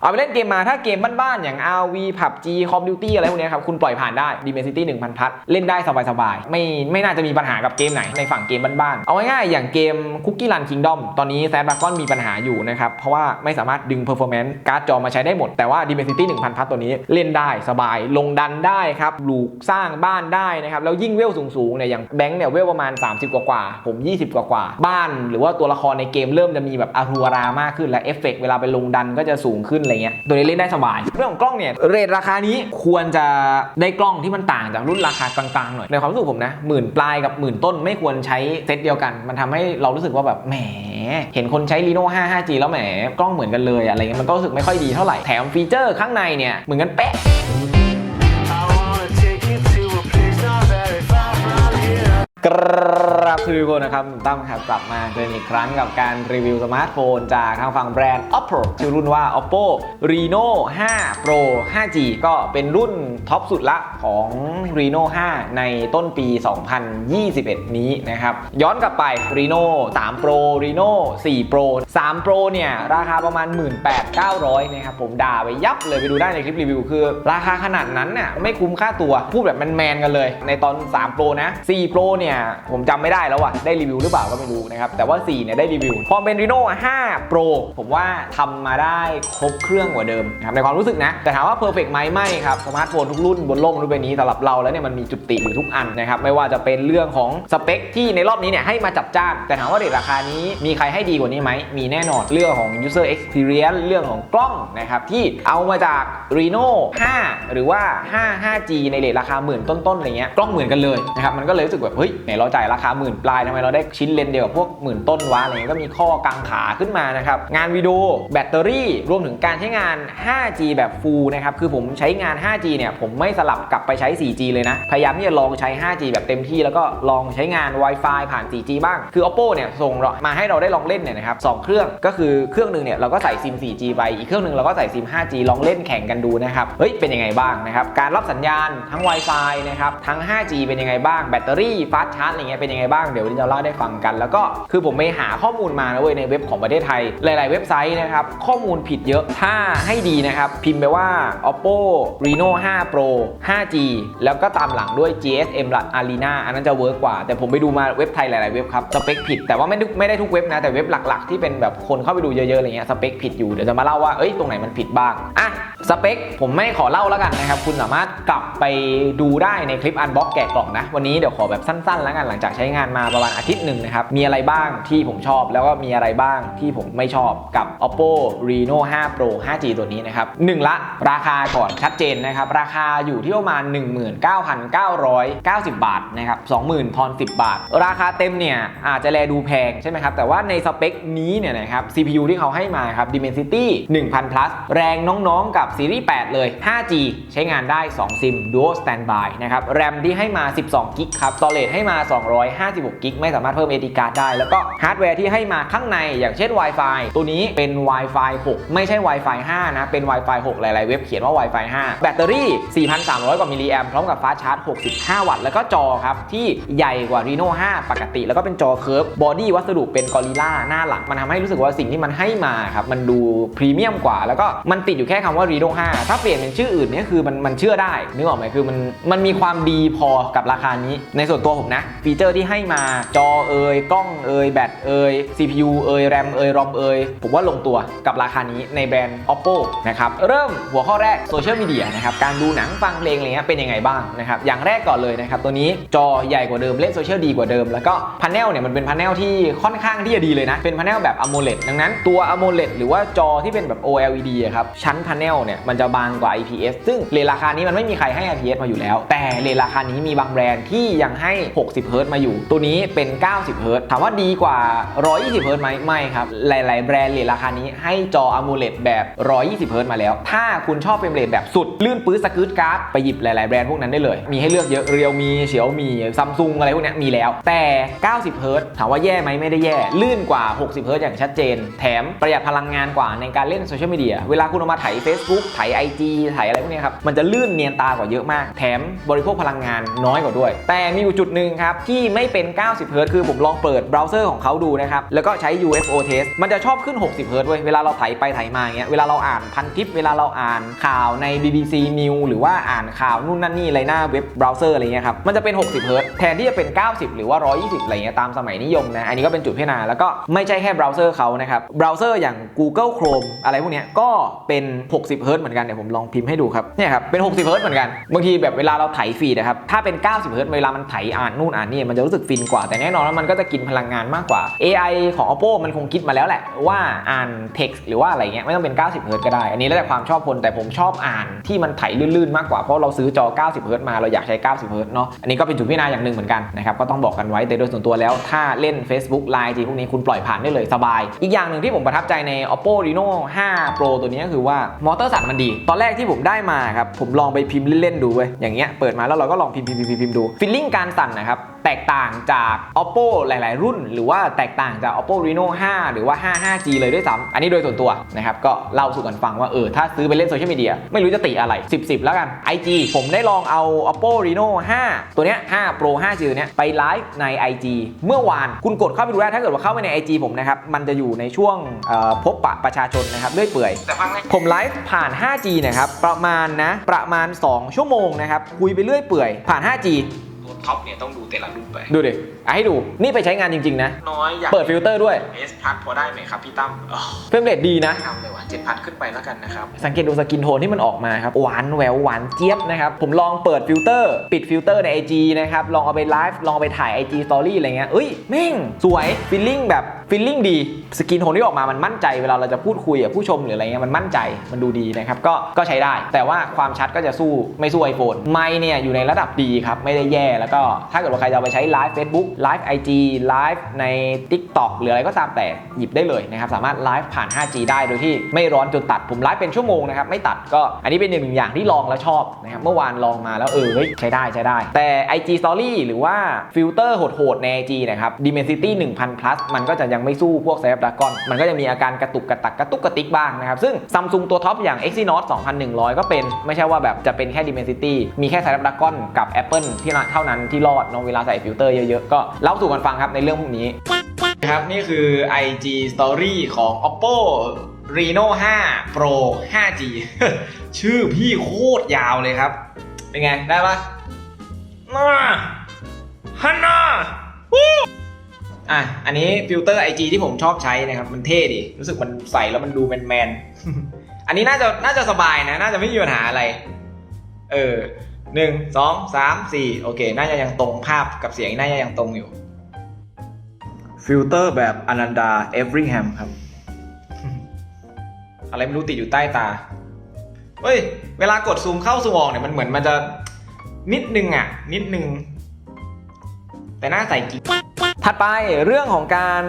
เอาไปเล่นเกมมาถ้าเกมบ้านๆอย่าง RV PUBG Call of Duty อะไรพวกนี้ครับ คุณปล่อยผ่านได้ Dimensity 1000 พัทเล่นได้สบายๆ ไม่ไม่น่าจะมีปัญหากับเกมไหนในฝั่งเกมบ้านๆ เอาง่ายๆ อย่างเกม Cookie Run Kingdom ตอนนี้ s a n d r a g o n มีปัญหาอยู่นะครับ เพราะว่าไม่สามารถดึง performance การ์ดจอมาใช้ได้หมด แต่ว่า Dimensity 1000 พัทตัวนี้เล่นได้สบายลงดันได้ครับปลูกสร้างบ้านได้นะครับแล้วยิ่งเวลสูงๆเนี่ยอย่างแบงค์เนี่ยเวลประมาณ 30 กว่าๆผม 20 กว่าๆบ้าน หรือว่าตัวละครในเกมเริ่มจะมีแบบอารูรามากขึ้นและเอฟเฟกเวลาไปลงดันก็จะสูงขึ้นอะไรเงี้ยตัวนี้เล่นได้สบาย เรื่องของกล้องเนี่ยเรทราคานี้ควรจะได้กล้องที่มันต่างจากรุ่นราคากลางๆหน่อยในความรู้สึกผมนะหมื่นปลายกับหมื่นต้นไม่ควรใช้เซตเดียวกัน มันทำให้เรารู้สึกว่าแบบแหม เห็นคนใช้ Reno 5 5G แล้วแหมกล้องเหมือนกันเลยอะไรเงี้ยมันก็รู้สึกไม่ค่อยดีเท่าไหร่แถมฟีเจอร์ข้างในเนี่ยเหมือนกันเป๊ะกราบทุกคนนะครับผมตั้มครับกลับมาเจออีกครั้งกับการรีวิวสมาร์ทโฟน จากทางฝั่งแบรนด์ Oppo ชื่อรุ่นว่า Oppo Reno 5 Pro 5G ก็เป็นรุ่นท็อปสุดละของ Reno 5 ในต้นปี 2021 นี้นะครับ ย้อนกลับไป Reno 3 Pro Reno 4 Pro 3 Pro เนี่ย ราคาประมาณ 18,900 นะครับ ผมด่าไปยับเลยไปดูได้ในคลิปรีวิว คือ ราคาขนาดนั้นน่ะไม่คุ้มค่าตัวพูดแบบแมนๆกันเลย ในตอน 3 Pro นะ 4 Pro เนี่ย ผมจำไม่ได้แล้วว่ะได้รีวิวหรือเปล่าก็ไม่รู้นะครับ แต่ว่า 4 เนี่ยได้รีวิว พอเป็น Reno 5 Pro ผมว่าทำมาได้ครบเครื่องกว่าเดิมนะครับในความรู้สึกนะ แต่ถามว่า perfect ไหมไม่ครับสมาร์ทโฟนทุกรุ่นบนโลกรุ่นใบนี้สำหรับเราแล้วเนี่ยมันมีจุดติอยู่ทุกอันนะครับไม่ว่าจะเป็นเรื่องของสเปคที่ในรอบนี้เนี่ยให้มาจับจ้านแต่ถามว่าเรทราคานี้มีใครให้ดีกว่านี้ไหมมีแน่นอนเรื่องของ user experience เรื่องของกล้องนะครับที่เอามาจาก Reno 5 หรือว่า 5 5G ในเรทราคาหมื่นต้นๆอะไรเงี้ยกล้องเหมือนกันเลยนะครับมันก็เลยรู้สึกแบบเฮ้ยไหนเราจ่ายราคาหมื่นปลายทำไมเราได้ชิ้นเลนเดียวกับพวกหมื่นต้นวะอะไรเงี้ยก็มีข้อกังขาขึ้นมานะครับงานวิดีโอแบตเตอรี่ รวมถึงการใช้งาน 5G แบบ full นะครับคือผมใช้งาน 5G เนี่ยผมไม่สลับกลับไปใช้ 4G เลยนะ พยายามที่จะลองใช้ 5G แบบเต็มที่ แล้วก็ลองใช้งาน Wi-Fi ผ่าน 4G บ้าง คือ Oppo เนี่ยส่งมาให้เราได้ลองเล่นเนี่ยนะครับสองเครื่องก็คือเครื่องหนึ่งเนี่ยเราก็ใส่ซิม 4G ไปอีกเครื่องหนึ่งเราก็ใส่ซิม 5G ลองเล่นแข่งกันดูนะครับเฮ้ยเป็นยังไงบ้างนะครับการรับสัญญาณทั้ง Wi-Fi นะครับทั้ง 5G เป็นยังไงบ้างแบตเตอรี่ฟาสชาร์จอะไรเงี้ยเป็นยังไงบ้างเดี๋ยววันนี้จะเล่าได้ฟังกัน แล้วก็คือผมไปหาข้อมูลมานะเว้ยในเว็บของประเทศไทย หลาย ๆ เว็บไซต์นะครับข้อมูลผิดเยอะถ้าให้ดีนะครับ พิมพ์ไปว่า Oppo Reno 5 Pro 5G แล้วก็ตามหลังด้วย GSM Arena อันนั้นจะเวิร์กกว่า แต่ผมไปดูมาเว็บไทยหลาย ๆ เว็บครับสเปคผิดแต่ว่าไม่ได้ไม่ได้ทุกเว็บนะแต่เว็บหลัก ๆ ที่เป็นแบบคนเข้าไปดูเยอะ ๆ อะไรเงี้ยสเปคผิดอยู่เดี๋ยวจะมาเล่าว่าเอ้ยตรงไหนมันผิดบ้างอะ สเปคผมไม่ขอเล่าแล้วกันนะครับ คุณสามารถกลับไปดูได้ในคลิปอันบ็อกแกะกล่องนะ วันนี้เดี๋ยวขอแบบสั้นๆ แล้วกันหลังจากใช้งานมาประมาณอาทิตย์หนึ่งนะครับ มีอะไรบ้างที่ผมชอบแล้วก็มีอะไรบ้างที่ผมไม่ชอบกับ Oppo Reno 5 Pro 5G ตัวนี้นะครับหนึ่งละราคาก่อนชัดเจนนะครับ ราคาอยู่ที่ประมาณ 19,990 บาทนะครับ20,000ทอน10 บาท ราคาเต็มเนี่ยอาจจะแลดูแพงใช่ไหมครับแต่ว่าในสเปคนี้เนี่ยนะครับ CPU ที่เขาให้มาครับ Dimensity 1000 plus แรงน้องๆกับซีรีส์ 8 เลย 5G ใช้งานได้ 2 ซิม Dual Standby นะครับ RAM ที่ให้มา 12 กิกครับ Storage ให้มา 256 กิก ไม่สามารถเพิ่ม SD card ได้ แล้วก็ฮาร์ดแวร์ที่ให้มาข้างใน อย่างเช่น Wi-Fi ตัวนี้เป็น Wi-Fi 6 ไม่ใช่ Wi-Fi 5 นะ เป็น Wi-Fi 6 หลาย ๆ เว็บเขียนว่า Wi-Fi 5 แบตเตอรี่ 4,300 กว่ามิลลิแอมพร้อมกับฟ้าชาร์จ 65 วัตต์ แล้วก็จอครับที่ใหญ่กว่า Reno 5 ปกติ แล้วก็เป็นจอเคิร์ฟบอดี้วัสดุเป็นกอริล่าหน้าหลังมันทำให้รู้สึกว่าสิ่งที่มันให้มาครับมันดูพรีเมียมกว่าแล้วก็มันติดอยู่แค่คำว่า Reno 5 ถ้าเปลี่ยนเป็นชื่ออื่นเนี่ยคือมันมันเชื่อได้นึกออกไหมคือมันมันมีความดีพอกับราคานี้ ในส่วนตัวผมนะ ฟีเจอร์ที่ให้มาจอเอยกล้องเอยแบตเอย CPU เอย RAM เอย ROM เอยผมว่าลงตัวกับราคานี้ในแบรนด์ Oppo นะครับเริ่มหัวข้อแรกโซเชียลมีเดียนะครับการดูหนังฟังเพลงอะไรเงี้ยเป็นยังไงบ้างนะครับอย่างแรกก่อนเลยนะครับตัวนี้จอใหญ่กว่าเดิมเล่นโซเชียลดีกว่าเดิม แล้วก็พาร์เนลเนี่ยมันเป็นพาร์เนลที่ค่อนข้างที่จะดีเลยนะเป็นพาร์เนลแบบ AMOLED ดังนั้นตัว AMOLED หรือว่าจอที่เป็นแบบ OLED ครับชั้นพาเนลเนี่ยมันจะบางกว่า IPS ซึ่งเรทราคานี้มันไม่มีใครให้ IPS มาอยู่แล้ว แต่เรทราคานี้มีบางแบรนด์ที่ยังให้ 60เฮิร์มาอยู่ ตัวนี้เป็น 90เฮิร์ถามว่าดีกว่า 120เฮิร์ไหมไม่ครับ หลาย ๆ แบรนด์เรทราคานี้ให้จอ AMOLED แบบ 120เฮิร์มาแล้ว ถ้าคุณชอบเป็นเรทแบบสุด ลื่นปื้ดสกืดการ์ดไปหยิบหลาย ๆ แบรนด์พวกนั้นได้เลย มีให้เลือกเยอะเรียวมีเฉียวมีซัมซุงอะไรพวกนี้มีแล้ว แต่ 90เฮิร์ถามว่าแย่ไหมไม่ได้แย่ ลื่นกว่า 60เฮิร์ตอย่างชัดเจน แถมประหยัดพลังงานกว่าในการเล่นโซเชียลมีเดียเวลาคุณเอามาถ่าย Facebook ถ่าย IG ถ่ายอะไรพวกนี้ครับ มันจะลื่นเนียนตากว่าเยอะมาก แถมบริโภคพลังงานน้อยกว่าด้วย แต่มีอยู่จุดหนึ่งครับ ที่ไม่เป็น90เฮิร์คือผมลองเปิดเบราว์เซอร์ของเขาดูนะครับ แล้วก็ใช้ UFO test มันจะชอบขึ้น 60เฮิร์เว้ยเวลาเราถ่ายไปถ่ายมาอย่างเงี้ยเวลาเราอ่านพันทิป เวลาเราอ่านข่าวใน BBC News หรือว่าอ่านข่าวนู่นนั่นนี่อะไรหน้าเว็บเบราว์เซอร์อะไรเงี้ยครับมันจะเป็น 60เฮิร์ตแทนที่จะเป็น 90 หรือว่า 120 อะไรเงี้ยตามสมัยนิยมนะอันนี้ก็เป็นจุดพิจารณาแล้วก็ไม่ใช่แค่เบราว์เซอร์เขานะครับเบราว์เซอร์อย่าง Google Chrome อะไรพวกเนี้ยก็เป็น 60เฮิร์ตเหมือนกันเดี๋ยวผมลองพิมพ์ให้ดูครับเนี่ยครับเป็น 60เฮิร์ตเหมือนกันบางทีแบบเวลาเราไถฟีดนะครับถ้าเป็น 90เฮิร์ตเวลามันไถอ่านนู่นอ่านนี่มันจะรู้สึกฟินกว่าแต่แน่นอนว่ามันก็จะกินพลังงานมากกว่า AI ของ Oppo มันคงคิดมาแล้วแหละว่าอ่าน text หรือว่าอะไรเงี้ยไม่ต้องเป็น 90เฮิร์ตก็ได้ อันนี้แล้วแต่ความชอบคนแต่ผมชอบอ่านที่มันไถลื่นๆมากกว่าเพราะเราซื้อจอ 90เฮิร์ตมาเราอยากใช้ 90เฮิร์ตเนาะอันนี้ก็เป็นจุดพิจารณาอย่างหนึ่งเหมือนกันนะครับก็ต้องบอกกันไว้แต่โดยส่วนตัวแล้วถ้าเล่น Facebook Line จริงพวกนี้คุณปล่อยผ่านได้เลยสบาย อีกอย่างหนึ่งที่ผมประทับใจใน Oppo Reno 5 Pro ตัวนี้ก็คือว่ามอเตอร์สั่นมันดี ตอนแรกที่ผมได้มาครับผมลองไปพิมพ์เล่นๆดูเว้ยอย่างเงี้ยเปิดมาแล้วเราก็ลองพิมพ์พิมพ์พิมพ์พิมพ์ดูฟีลลิ่งการสั่นนะครับแตกต่างจาก Oppo หลาย ๆ รุ่น หรือว่าแตกต่างจาก Oppo Reno 5 หรือว่า 5 5G เลยด้วยซ้ำอันนี้โดยส่วนตัวนะครับก็เล่าสู่กันฟังว่าเออถ้าซื้อไปเล่นโซเชียลมีเดียไม่รู้จะติอะไร 10 10 แล้วกัน IG ผมได้ลองเอา Oppo Reno 5 ตัวเนี้ย5 Pro 5G ตัวเนี้ยไปไลฟ์ใน IG เมื่อวานคุณกดเข้าไปดูได้ถ้าเกิดว่าเข้าไปใน IG ผมนะครับมันจะอยู่ในช่วงเอ่อพบปะประชาชนนะครับด้วยเปื่อยผมไลฟ์ผ่าน 5G นะครับประมาณนะประมาณ 2 ชั่วโมงนะครับคุยไปเรื่อยเปื่อยผ่าน 5G ตัวท็อปเนี่ยต้องดูแต่ละรุ่นไป ดูดิ อะให้ดูนี่ไปใช้งานจริงๆนะ น้อยอยากเปิดฟิลเตอร์ด้วยเอสพัทพอได้ไหมครับพี่ตั้มอ๋อเฟรมเรทดีนะ ไม่ทำเลยว่ะเจ็ดพัทขึ้นไปแล้วกันนะครับ สังเกตดูสกินโทนที่มันออกมาครับ หวานแหววหวานเจี๊ยบนะครับ ผมลองเปิดฟิลเตอร์ ปิดฟิลเตอร์ใน IG นะครับ ลองเอาไปไลฟ์ลองเอาไปถ่าย IG Story อะไรเงี้ยเอ้ยแม่ง สวยฟีลลิ่งแบบฟีลลิ่งดี สกินโทนที่ออกมามันมั่นใจเวลาเราจะพูดคุยกับผู้ชมหรืออะไรเงี้ยมันมั่นใจมันดูดีนะครับก็ก็ใช้ได้ แต่ว่าความชัดก็จะสู้ไม่สู้ iPhone ไมค์เนี่ยอยู่ในระดับดีครับไม่ได้แย่แล้วก็ถ้าเกิดว่าใครจะเอาไปใช้ไลฟ์ Facebook ไลฟ์ IG ไลฟ์ใน TikTok หรืออะไรก็ตามแต่หยิบได้เลยนะครับ สามารถไลฟ์ผ่าน 5G ได้โดยที่ไม่ร้อนจนตัดผมไลฟ์เป็นชั่วโมงนะครับไม่ตัดก็อันนี้เป็นหนึ่งอย่างที่ลองแล้วชอบนะครับเมื่อวานลองมาแล้วเออใช้ได้ใช้ได้ แต่ IG Story หรือว่าฟิลเตอร์โหดๆใน IG นะครับ Dimensity 1000 plus มันก็จะยังไม่สู้พวก Snapdragon มันก็จะมีอาการกระตุกกระตักกระตุกกระติกบ้างนะครับ ซึ่ง Samsung ตัวท็อปอย่าง Exynos 2100 ก็เป็น ไม่ใช่ว่าแบบจะเป็นแค่ Dimensity มีแค่ Snapdragon กับ Apple ที่เท่านั้นที่รอดเนาะเวลาใส่ฟิลเตอร์เยอะๆ ก็เล่าสู่กันฟังครับในเรื่องพวกนี้นะครับนี่คือ IG Story ของ Oppo Reno 5 Pro 5G ชื่อพี่โคตรยาวเลยครับ เป็นไง ได้ปะน่าฮันน่าอะ อันนี้ฟิลเตอร์ IG ที่ผมชอบใช้นะครับ มันเท่ดี รู้สึกมันใส่แล้วมันดูแมนๆอันนี้น่าจะน่าจะสบายนะ น่าจะไม่มีปัญหาอะไร เออ หนึ่งสองสามสี่โอเค น่าจะยังตรงภาพกับเสียงน่าจะยังตรงอยู่ ฟิลเตอร์แบบอนันดาเอฟริงแฮมครับ อะไรไม่รู้ติดอยู่ใต้ตา เฮ้ย เวลากดซูมเข้าซูมออกเนี่ยมันเหมือนมันจะนิดนึงอะ นิดนึง แต่น่าใส่จริง ถัดไปเรื่องของการ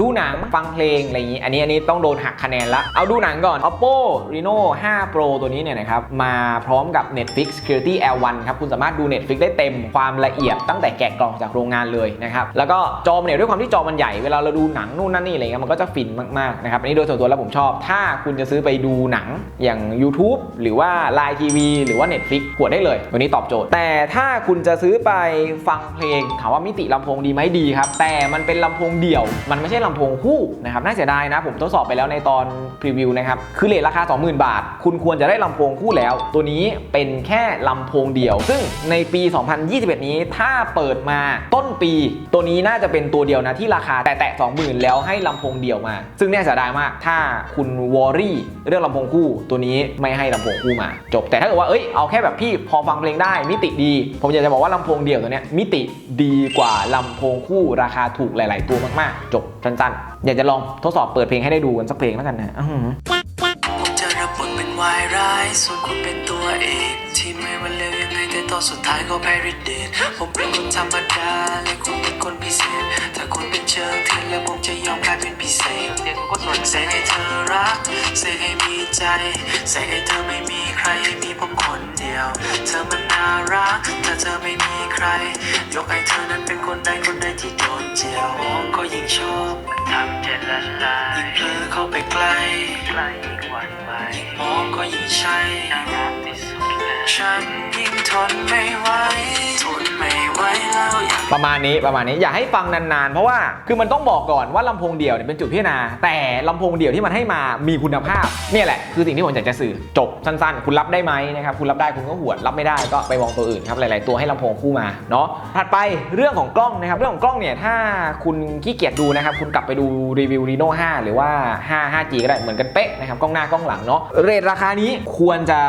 ดูหนังฟังเพลงอะไรอย่างนี้ อันนี้อันนี้ต้องโดนหักคะแนนละ เอาดูหนังก่อน Oppo Reno 5 Pro ตัวนี้เนี่ยนะครับมาพร้อมกับ Netflix Security L1 ครับคุณสามารถดู Netflix ได้เต็มความละเอียดตั้งแต่แกะกล่องจากโรงงานเลยนะครับแล้วก็จอมเนี่ยด้วยความที่จอมันใหญ่เวลาเราดูหนังนู่นนั่นนี่อะไรเงี้ยมันก็จะฟินมากๆนะครับอันนี้โดยส่วนตัวแล้วผมชอบ ถ้าคุณจะซื้อไปดูหนังอย่าง YouTube หรือว่า Line TV หรือว่า Netflix กดได้เลยตัวนี้ตอบโจทย์ แต่ถ้าคุณจะซื้อไปฟังเพลงถามว่ามิติลำโพงดีไหมดีครับแต่มันเป็นลำโพงเดี่ยว มันไม่ใช่ลำโพงคู่นะครับน่าเสียดายนะ ผมทดสอบไปแล้วในตอนพรีวิวนะครับ คือเลทราคา 20,000 บาท คุณควรจะได้ลำโพงคู่แล้ว ตัวนี้เป็นแค่ลำโพงเดี่ยว ซึ่งในปี 2021 นี้ถ้าเปิดมาต้นปี ตัวนี้น่าจะเป็นตัวเดียวนะที่ราคาแต่แตะ20,000 แล้วให้ลำโพงเดี่ยวมา ซึ่งเนี่ยเสียดายมาก ถ้าคุณวอรี่เรื่องลำโพงคู่ ตัวนี้ไม่ให้ลำโพงคู่มา จบแต่ถ้าเกิดว่าเอ้ยเอาแค่แบบพี่พอฟังเพลงได้มิติดี ผมอยากจะบอกว่าลำโพงเดี่ยวตัวเนี้ยมิติดีกว่าลำโพงคู่ราคาถูกหลาย ๆ ตัวมากๆ จบสั้นๆ อยากจะลองทดสอบเปิดเพลงให้ได้ดูกันสักเพลงแล้วกันนะอื้อหือผมจะรับบทเป็นวายร้ายส่วนคุณเป็นตัวเอกที่ไม่ว่าเลวยังไงแต่ตอนสุดท้ายก็แพ้ริดเดตผมเป็นคนธรรมดาและคุณเป็นคนพิเศษถ้าคุณเป็นเชิงเทียนแล้วผมจะยอมกลายเป็นพิเศษเด็กก็สนเสกให้เธอรักเสกให้มีใจเสกให้เธอไม่มีใครมีผมคนเดียว เธอมันน่ารักถ้าเธอไม่มีใคร ยกให้เธอนั้นเป็นคนใด ไกลไกลยิ่งหวั่นไหวมองก็ยิ่งใช่ ฉันยิ่งทนไม่ไหวทนไม่ไหวแล้วอยากประมาณนี้ประมาณนี้อย่าให้ฟังนานๆ เพราะว่าคือมันต้องบอกก่อนว่าลำโพงเดี่ยวเนี่ยเป็นจุดพิจารณาแต่ลำโพงเดี่ยวที่มันให้มามีคุณภาพเนี่ยแหละคือสิ่งที่ผมอยากจะสื่อจบสั้นๆ คุณรับได้ไหมนะครับคุณรับได้คุณก็หวดรับไม่ได้ก็ไปมองตัวอื่นครับหลายๆตัวให้ลำโพงคู่มาเนาะถัดไปเรื่องของกล้องนะครับเรื่องของกล้องเนี่ยถ้าคุณขี้เกียจดูนะครับคุณกลับไปดูรีวิว Reno 5 หรือว่า 5 5G ก็ได้เหมือนกันเป๊ะนะครับกล้องหน้ากล้องหลังเนาะเรทราคานี้ควรจะ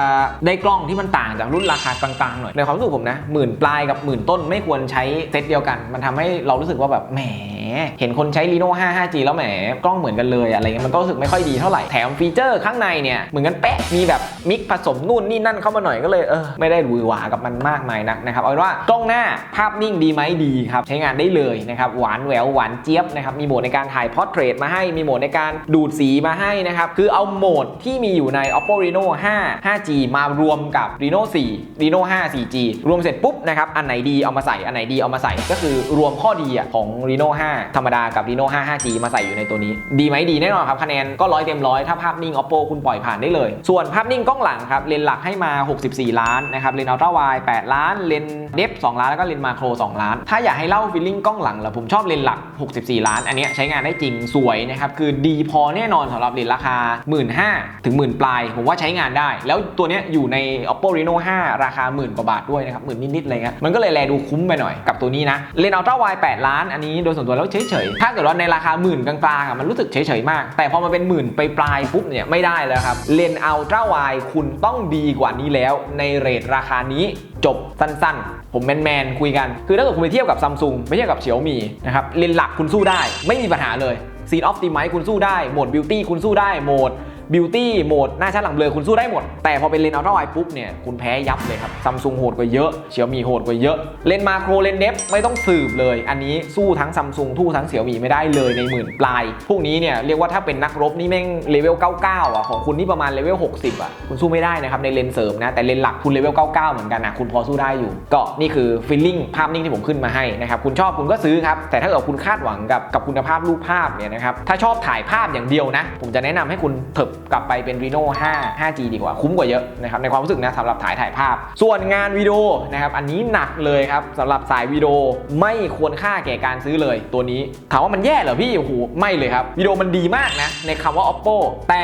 ได้กล้องที่มันต่างจากรุ่นราคากลางๆหน่อยในความรู้สึกผมนะหมื่นปลายกับหมื่นต้นไม่ควรใช้เซตเดียวกัน มันทำให้เรารู้สึกว่าแบบแหม เห็นคนใช้ Reno 5 5G แล้วแหมกล้องเหมือนกันเลยอะไรเงี้ยมันก็รู้สึกไม่ค่อยดีเท่าไหร่แถมฟีเจอร์ข้างในเนี่ยเหมือนกันเป๊ะมีแบบมิกผสมนู่นนี่นั่นเข้ามาหน่อยก็เลยเออไม่ได้หวือหวากับมันมากมายนักนะครับเอาเป็นว่ากล้องหน้าภาพนิ่งดีไหมดีครับใช้งานได้เลยนะครับหวานแหววหวานเจี๊ยบนะครับมีโหมดในการถ่ายพอร์เทรตมาให้มีโหมดในการดูดสีมาให้นะครับคือเอาโหมดที่มีอยู่ใน Oppo Reno 5 5G มารวมกับ Reno 4 Reno 5 4G รวมเสร็จปุ๊บนะครับ อันไหนดีเอามาใส่อันไหนดีเอามาใส่ ก็คือรวมข้อดีอะของ Reno 5 ธรรมดากับ Reno 5 5G มาใส่อยู่ในตัวนี้ ดีไหมดีแน่นอนครับ คะแนนก็ร้อยเต็มร้อยถ้าภาพนิ่ง Oppo คุณปล่อยผ่านได้เลย ส่วนภาพนิ่งกล้องหลังครับเลนหลักให้มา 64 ล้านนะครับเลนอัลตร้าไวด์8ล้านเลนเดฟ2ล้านแล้วก็เลนมาโคร 2 ล้าน ถ้าอยากให้เล่าฟีลลิ่งกล้องหลังเหรอผมชอบเลนหลัก 64 ล้าน อันนี้ใช้งานได้จริงสวยนะครับคือดีพอแน่นอนสำหรับเลนราคา 15,000ถึงหมื่นปลาย ผมว่าใช้งานได้ แล้วตัวเนี้ยอยู่ใน Oppo Reno 5 ราคาหมื่นกว่าบาทด้วยนะครับหมื่นนิดๆอะไรเงี้ยมันก็เลยแลดูคุ้มไปหน่อยกับตัวนี้นะเลนส์อัลตร้าไวด์8ล้านอันนี้โดยส่วนตัวแล้วเฉยๆถ้าเกิดว่าในราคาหมื่นกลางๆอะมันรู้สึกเฉยๆมาก แต่พอมาเป็นหมื่นไปปลายปุ๊บเนี่ยไม่ได้แล้วครับเลนส์อัลตร้าไวด์คุณต้องดีกว่านี้แล้วในเรทราคานี้จบสั้นๆ ผมแมนๆคุยกัน คือถ้าเกิดคุณไปเทียบกับซัมซุงไปเทียบกับเฉียวมีนะครับเลนส์หลักคุณสู้ได้ ไม่มีปัญหาเลยซีนออฟติไมคุณสู้ได้โหมดบิวตี้คุณสู้ได้โหมด บิวตี้โหมดหน้าชัดหลังเบลอคุณสู้ได้หมด แต่พอเป็นเลนส์อัลตร้าไวด์ปุ๊บเนี่ยคุณแพ้ยับเลยครับซัมซุงโหดกว่าเยอะเฉียวมีโหดกว่าเยอะ เลนส์มาโครเลนส์เดฟไม่ต้องสืบเลย อันนี้สู้ทั้งซัมซุงทู่ทั้งเฉียวมีไม่ได้เลยในหมื่นปลาย พวกนี้เนี่ยเรียกว่าถ้าเป็นนักรบนี่แม่งเลเวล 99 อะของคุณนี่ประมาณเลเวล 60 อะ คุณสู้ไม่ได้นะครับในเลนส์เสริมนะแต่เลนส์หลักคุณเลเวล 99 เหมือนกันนะคุณพอสู้ได้อยู่ ก็นี่คือฟีลลิ่งภาพนิ่งที่ผมขึ้นมาให้นะครับคุณชอบคุณก็ซื้อครับแต่ถ้าเกิดคุณคาดหวังกับกับคุณภาพรูปภาพเนี่ยนะครับถ้าชอบถ่ายภาพอย่างเดียวนะ ผมจะแนะนำให้คุณเถิบกลับไปเป็น Reno 5 5G ดีกว่าคุ้มกว่าเยอะนะครับในความรู้สึกนะสำหรับถ่ายถ่ายภาพ ส่วนงานวิดีโอนะครับอันนี้หนักเลยครับสำหรับสายวิดีโอไม่ควรค่าแก่การซื้อเลยตัวนี้ถามว่ามันแย่เหรอพี่โอ้โหไม่เลยครับวิดีโอมันดีมากนะในคำว่า oppo แต่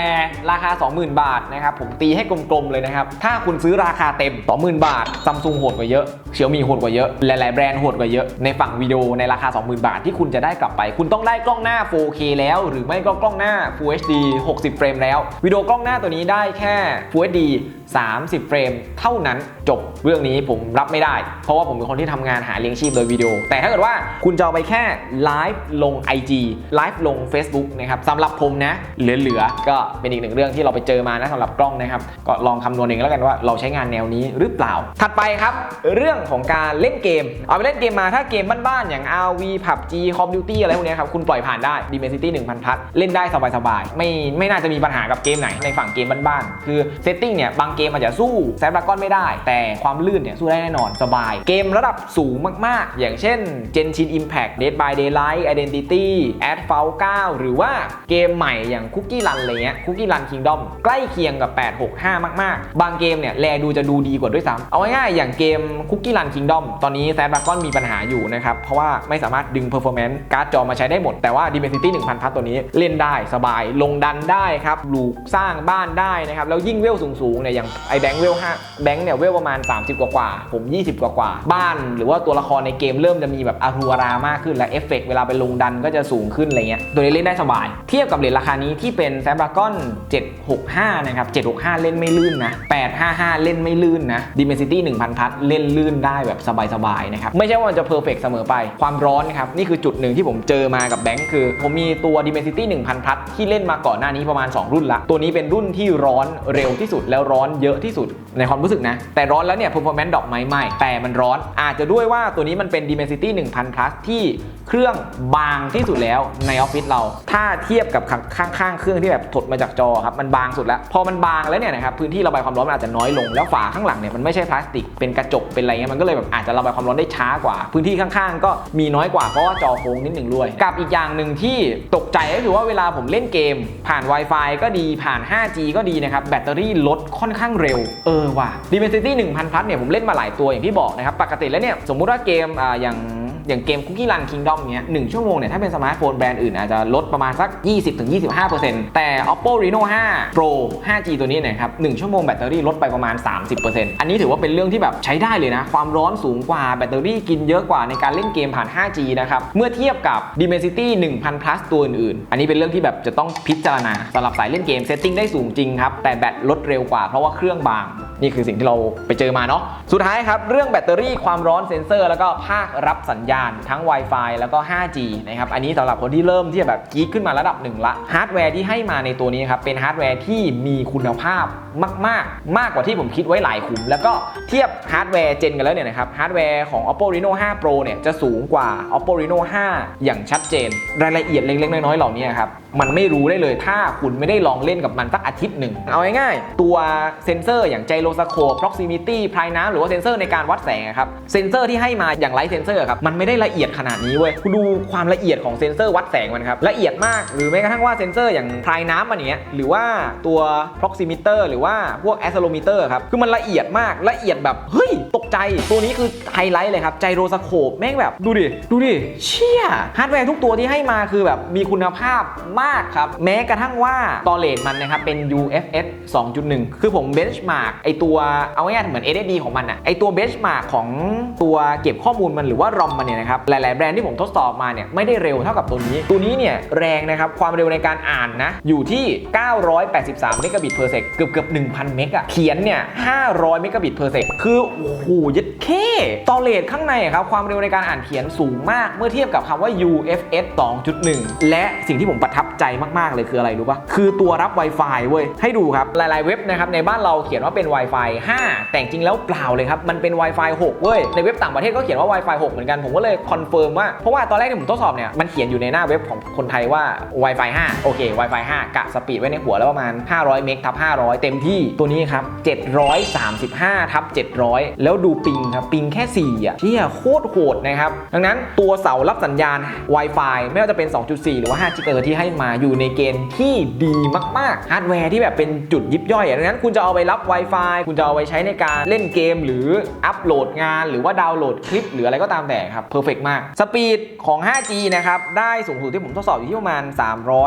ราคา 20,000 บาทนะครับผมตีให้กลมๆเลยนะครับถ้าคุณซื้อราคาเต็ม 20,000 บาทซัมซุงโหดกว่าเยอะเฉียวมีโหดกว่าเยอะหลายๆแบรนด์โหดกว่าเยอะในฝั่งวิดีโอในราคา 20,000 บาทที่คุณจะได้กลับไป คุณต้องได้กล้องหน้า 4K แล้ว หรือไม่ก็กล้องหน้า Full HD 60 เฟรมแล้ววิดีโอกล้องหน้าตัวนี้ได้แค่ Full HD 30 เฟรม เท่านั้นจบเรื่องนี้ผมรับไม่ได้ เพราะว่าผมเป็นคนที่ทำงานหาเลี้ยงชีพโดยวิดีโอ แต่ถ้าเกิดว่าคุณจะเอาไปแค่ไลฟ์ลง IG ไลฟ์ลง Facebook นะครับสำหรับผมนะเหลือๆก็เป็นอีกหนึ่งเรื่องที่เราไปเจอมานะสำหรับกล้องนะครับ ก็ลองคำนวณเองแล้วกันว่าเราใช้งานแนวนี้หรือเปล่า ถัดไปครับ เรื่องของการเล่นเกม เอาไปเล่นเกมมาถ้าเกมบ้านๆอย่าง RV PUBG Call of Duty อะไรพวกนี้ครับคุณปล่อยผ่านได้ Dimensity 1000พัทเล่นได้สบายๆไม่ไม่น่าจะมีปัญหากับเกมไหนในฝั่งเกมบ้านๆ คือเซตติ้งเนี่ยบางเกมอาจจะสู้แซมดากอนไม่ได้ แต่ความลื่นเนี่ยสู้ได้แน่นอนสบาย เกมระดับสูงมากๆ อย่างเช่น Genshin Impact Dead by Daylight Identity Asphalt 9หรือว่าเกมใหม่อย่าง Cookie Run อะไรเงี้ย Cookie Run Kingdom ใกล้เคียงกับ 865 มากๆ บางเกมเนี่ยแลดูจะดูดีกว่าด้วยซ้ำเอาง่ายๆอย่างเกม Cookie Run Kingdom ตอนนี้ Snapdragon มีปัญหาอยู่นะครับ เพราะว่าไม่สามารถดึง performance การ์ดจอมาใช้ได้หมดแต่ว่า Dimensity 1000 พัทตัวนี้เล่นได้สบายลงดันได้ครับปลูกสร้างบ้านได้นะครับ แล้วยิ่งเวลสูงๆเนี่ยอย่างไอแบงค์เวล5แบงค์เนี่ยเวลประมาณ 30 กว่าๆผม 20 กว่าๆบ้าน หรือว่าตัวละครในเกมเริ่มจะมีแบบอารูอารามากขึ้นและเอฟเฟกต์เวลาไปลงดันก็จะสูงขึ้นอะไรเงี้ยตัวนี้เล่นได้สบาย เทียบกับเหรียญราคานี้ที่เป็น Snapdragon 765นะครับ765 เล่นไม่ลื่นนะ855 เล่นไม่ลื่นนะ Dimensity 1000พัทเล่นลื่นได้แบบสบายๆนะครับไม่ใช่ว่ามันจะเพอร์เฟกเสมอไปความร้อนครับนี่คือจุดหนึ่งที่ผมเจอมากับแบงค์คือ ผมมีตัว Dimensity 1000พัทที่เล่นมาก่อนหน้านี้ประมาณ 2 รุ่นละ ตัวนี้เป็นรุ่นที่ร้อนเร็วที่สุดแล้วร้อนเยอะที่สุดในความรู้สึกนะ แต่ร้อนแล้วเนี่ย performance ดรอปไหมไม่แต่มันร้อนอาจจะด้วยว่าตัวนี้มันเป็น Dimensity 1000 plus ที่เครื่องบางที่สุดแล้วในออฟฟิศเรา ถ้าเทียบกับข้างๆเครื่องที่แบบถดมาจากจอครับมันบางสุดแล้ว พอมันบางแล้วเนี่ยนะครับพื้นที่ระบายความร้อนมันอาจจะน้อยลงแล้วฝาข้างหลังเนี่ยมันไม่ใช่พลาสติกเป็นกระจกเป็นอะไรเงี้ยมันก็เลยแบบอาจจะระบายความร้อนได้ช้ากว่า พื้นที่ข้างๆ ก็มีน้อยกว่าเพราะว่าจอโค้งนิดหนึ่งด้วย กับอีกอย่างหนึ่งที่ตกใจก็คือว่าเวลาผมเล่นเกม ผ่าน Wi-Fi ก็ดีผ่าน 5G ก็ดีนะครับ แบตเตอรี่ลดค่อนข้างเร็ว เออว่ะ Dimensity 1000 plus เนี่ยผมเล่นมาหลายตัวอย่างที่บอกนะครับ ปกติแล้วเนี่ย สมมุติว่าเกมอ่าอย่าง อย่างเกม Cookie Run Kingdom เนี้ยหชั่วโมงเนี่ยถ้าเป็นสมาร์ทโฟนแบรนด์อื่นอาจจะลดประมาณสัก 20-25%แต่ Oppo Reno 5 Pro 5G ตัวนี้นยครับหนึ่งชั่วโมงแบตเตอรี่ลดไปประมาณ 30%อันนี้ถือว่าเป็นเรื่องที่แบบใช้ได้เลยนะ ความร้อนสูงกว่าแบตเตอรี่กินเยอะกว่าในการเล่นเกมผ่าน 5G นะครับเมื่อเทียบกับ Dimensity 1000 plus ตัวอื่นๆ อันนี้เป็นเรื่องที่แบบจะต้องพิจารณาสำหรับสายเล่นเกมเซตติ้งได้สูงจริงครับแต่แบตลดเร็วกว่าเพราะว่าเครื่องบาง นี่คือสิ่งที่เราไปเจอมาเนาะสุดท้ายครับเรื่องแบตเตอรี่ความร้อนเซ็นเซอร์ แล้วก็ภาครับสัญญาณทั้ง Wi-Fi แล้วก็ 5G นะครับ อันนี้สำหรับคนที่เริ่มที่จะแบบกีดขึ้นมาระดับหนึ่งละฮาร์ดแวร์ที่ให้มาในตัวนี้ครับ เป็นฮาร์ดแวร์ที่มีคุณภาพมาก ๆ มากกว่าที่ผมคิดไว้หลายขุม แล้วก็เทียบฮาร์ดแวร์เจนกันแล้วเนี่ยนะครับฮาร์ดแวร์ของ Oppo Reno 5 Pro เนี่ยจะสูงกว่า Oppo Reno 5 อย่างชัดเจน รายละเอียดเล็กๆน้อยๆเหล่านี้ครับมันไม่รู้ได้เลยถ้าคุณไม่ได้ลองเล่นกับมันสักอาทิตย์หนึ่ง เอาง่ายๆ ตัวเซนเซอร์อย่าง gyroscope proximity พายน้ำหรือว่าเซนเซอร์ในการวัดแสงอะครับ เซนเซอร์ที่ให้มาอย่างไลท์เซนเซอร์ครับ มันไม่ได้ละเอียดขนาดนี้เว้ยคุณดูความละเอียดของเซนเซอร์วัดแสงมันครับ ละเอียดมาก หรือแม้กระทั่งว่าเซนเซอร์อย่างพายน้ำมันเนี้ย หรือว่าตัว proximeter หรือว่าพวก accelerometer ครับ คือมันละเอียดมาก ละเอียดแบบ เฮ้ย ตกใจ ตัวนี้คือไฮไลท์เลยครับ gyroscope แม่งแบบ ดูดิ ดูดิ เชี่ย ฮาร์ดแวร์ทุกตัวที่ให้มาคือแบบมีคุณภาพมากครับแม้กระทั่งว่าตอเลนมันนะครับเป็น UFS 2.1 คือผมเบนช์มาร์กไอตัวเอาง่ายๆเหมือน SSD ของมันอะไอตัวเบนช์มาร์กของตัวเก็บข้อมูลมันหรือว่า ROM มันเนี่ยนะครับหลาย ๆ แบรนด์ที่ผมทดสอบมาเนี่ยไม่ได้เร็วเท่ากับตัวนี้ ตัวนี้เนี่ยแรงนะครับความเร็วในการอ่านนะอยู่ที่ 983 เมกะบิตเพอร์เซกเกือบเกือบ1,000 เมกะเขียนเนี่ย500 เมกะบิตเพอร์เซกคือโอ้โหยัดเคตอเลนข้างในอะครับความเร็วในการอ่านเขียนสูงมาก เมื่อเทียบกับคำว่า UFS 2.1 และสิ่งที่ผมประทับ ใจมากๆเลยคืออะไรรู้ปะคือตัวรับ Wi-Fi เว้ยให้ดูครับหลายๆเว็บนะครับในบ้านเราเขียนว่าเป็น Wi-Fi 5 แต่จริงแล้วเปล่าเลยครับมันเป็น Wi-Fi 6เว้ยในเว็บต่างประเทศก็เขียนว่า Wi-Fi 6 เหมือนกันผมก็เลยคอนเฟิร์มว่าเพราะว่าตอนแรกที่ผมทดสอบเนี่ยมันเขียนอยู่ในหน้าเว็บของคนไทยว่า Wi-Fi 5 โอเค Wi-Fi 5 กะสปีดไว้ในหัวแล้วประมาณ 500 เมกทับ500 เต็มที่ตัวนี้ครับ 735ทับ700 แล้วดูปิงครับ ปิงแค่ 4 อะเที่ยโคตรโหดนะครับ ดังนั้นตัวเสารับสัญญาณ Wi-Fi ไม่ว่าจะเป็น 2.4 หรือว่า5 GHz ที่ให้มาอยู่ในเกณฑ์ที่ดีมากๆฮาร์ดแวร์ที่แบบเป็นจุดยิบย่อยดังนั้นคุณจะเอาไปรับ Wi-Fi คุณจะเอาไปใช้ในการเล่นเกม หรืออัปโหลดงาน หรือว่าดาวน์โหลดคลิป หรืออะไรก็ตามแต่ครับเพอร์เฟกมากสปีดของ 5G นะครับได้สูงสุดที่ผมทดสอบอยู่ที่ประมาณ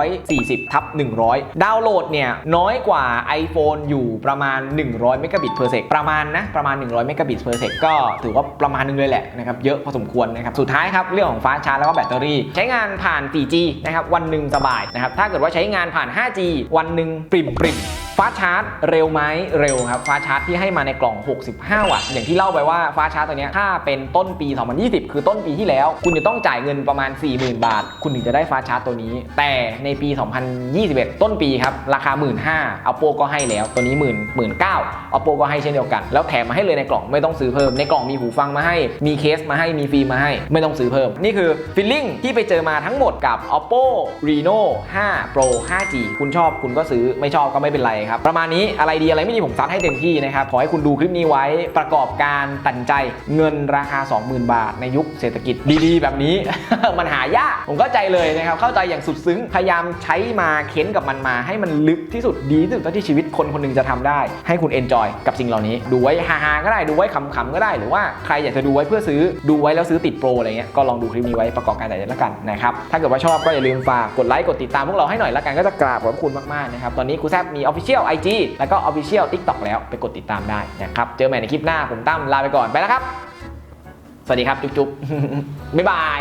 340ทับ100 ดาวน์โหลดเนี่ยน้อยกว่า iPhone อยู่ประมาณ 100เมกะบิตเพอร์เซกประมาณนะประมาณ 100เมกะบิตเพอร์เซกก็ถือว่าประมาณนึงเลยแหละนะครับเยอะพอสมควรนะครับสุดท้ายครับเรื่องของฟ้าชาร์จแล้วก็แบตเตอรี่ ใช้งานผ่าน 4G นะครับวันหนึ่งสบายนะครับ ถ้าเกิดว่าใช้งานผ่าน 5G วันหนึ่งปริมปริมฟ้าชาร์จเร็วไหมเร็วครับ ฟ้าชาร์จที่ให้มาในกล่อง 65 วัตต์ อย่างที่เล่าไปว่าฟ้าชาร์จตัวนี้ถ้าเป็นต้นปี 2020 คือต้นปีที่แล้ว คุณจะต้องจ่ายเงินประมาณ 40,000 บาท คุณถึงจะได้ฟ้าชาร์จตัวนี้ แต่ในปี 2021 ต้นปีครับราคา 15,000 Oppo ก็ให้แล้วตัวนี้1 1 9 0 0 Oppo ก็ให้เช่นเดียวกัน แล้วแถมมาให้เลยในกล่องไม่ต้องซื้อเพิ่มในกล่องมีหูฟังมาให้มีเคสมาให้มีฟิล์มมาให้ ไม่ต้องซื้อเพิ่ม นี่คือฟีลลิ่งที่ไปเจอมาทั้งหมดกับ Oppo Reno 5 Pro 5G คุณชอบคุณก็ซื้อไม่ชอบก็ไม่เป็นไรครับ ประมาณนี้อะไรดีอะไรไม่ดีผมซัดให้เต็มที่นะครับ ขอให้คุณดูคลิปนี้ไว้ประกอบการตัดใจเงินราคา 20,000 บาท ในยุคเศรษฐกิจดีๆ แบบนี้ มันหายาก ผมเข้าใจเลยนะครับ เข้าใจอย่างสุดซึ้ง พยายามใช้มาเค้นกับมันมา ให้มันลึกที่สุดดีที่สุดเท่าที่ชีวิตคนคนหนึงจะทำได้ ให้คุณเอนจอยกับสิ่งเหล่านี้ ดูไว้ฮาๆก็ได้ดูไว้ขำๆก็ได้หรือว่าใครอยากจะดูไว้เพื่อซื้อดูไว้แล้วซื้อติดโปรอะไรเงี้ยก็ลองดูคลิปนี้ไว้ประกอบการตัดใจแล้วกันนะครับถ้าเกิดว่าชอบก็อย่าลืมฝากกดไลค์กดติดตามพวกเราให้หน่อยละกันก็จะกราบขอบคุณมากๆนะครับตอนนี้ครูแซบมี Official IG แล้วก็ Official TikTok แล้วไปกดติดตามได้นะครับเจอใหม่ในคลิปหน้าผมตั้มลาไปก่อนไปแล้วครับ สวัสดีครับจุ๊บๆบ๊ายบาย